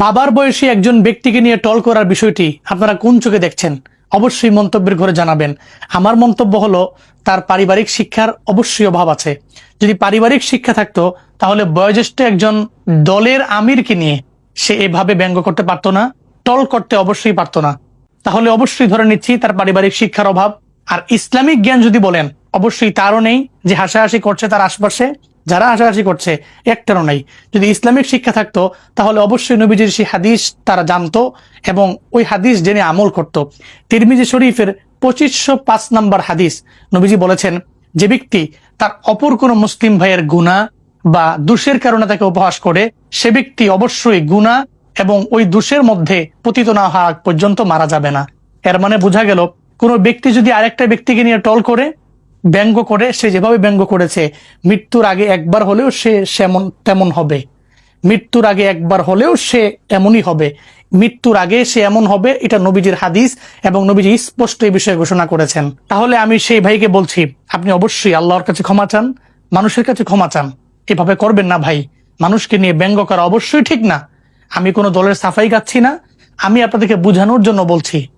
বাবার বয়সী একজন ব্যক্তিকে নিয়ে টল করার বিষয়টি আপনারা কোন চোখে দেখছেন? অবশ্যই মন্তব্যের ঘরে জানাবেন। আমার মন্তব্য হলো, তার পারিবারিক শিক্ষার অবশ্যই অভাব আছে। যদি পারিবারিক শিক্ষা থাকতো, তাহলে বয়োজ্যেষ্ঠ একজন দলের আমিরকে নিয়ে সে এভাবে ব্যঙ্গ করতে পারতো না, টল করতে অবশ্যই পারতো না। তাহলে অবশ্যই ধরে নিচ্ছি, তার পারিবারিক শিক্ষার অভাব। আর ইসলামিক জ্ঞান যদি বলেন অবশ্যই তারও নেই যে হাসাহাসি করছে তার আশপাশে। যারা হাসাহাসি করছে, একটারও নাই। যদি ইসলামিক শিক্ষা থাকতো, তাহলে অবশ্যই নবীজির সেই হাদিস তারা জানতো এবং ওই হাদিস জেনে আমল করত। তিরমিজি শরীফের পঁচিশশো পাঁচ নম্বর হাদিস নবীজি বলেছেন, যে ব্যক্তি তার অপর কোনো মুসলিম ভাইয়ের গুণা বা দোষের কারণে তাকে উপহাস করে, সে ব্যক্তি অবশ্যই গুণা এবং ওই দোষের মধ্যে পতিত না হওয়া পর্যন্ত মারা যাবে না। এর মানে বোঝা গেল, কোনো ব্যক্তি যদি আরেকটা ব্যক্তিকে নিয়ে টল করে ব্যঙ্গ করে, সে যেভাবে ব্যঙ্গ করেছে, মৃত্যুর আগে একবার হলেও সে সেমন, তেমন হবে। মৃত্যুর আগে একবার হলেও সে এমনই হবে। মৃত্যুর আগে সে এমন হবে, এটা নবীজির হাদিস এবং নবীজি স্পষ্ট এই বিষয়ে ঘোষণা করেছেন। তাহলে আমি সেই ভাইকে বলছি, আপনি অবশ্যই আল্লাহর কাছে ক্ষমা চান, মানুষের কাছে ক্ষমা চান। এভাবে করবেন না ভাই। মানুষকে নিয়ে ব্যঙ্গ করা অবশ্যই ঠিক না। আমি কোনো দলের সাফাই গাচ্ছি না। আমি আপনাদেরকে বোঝানোর জন্য বলছি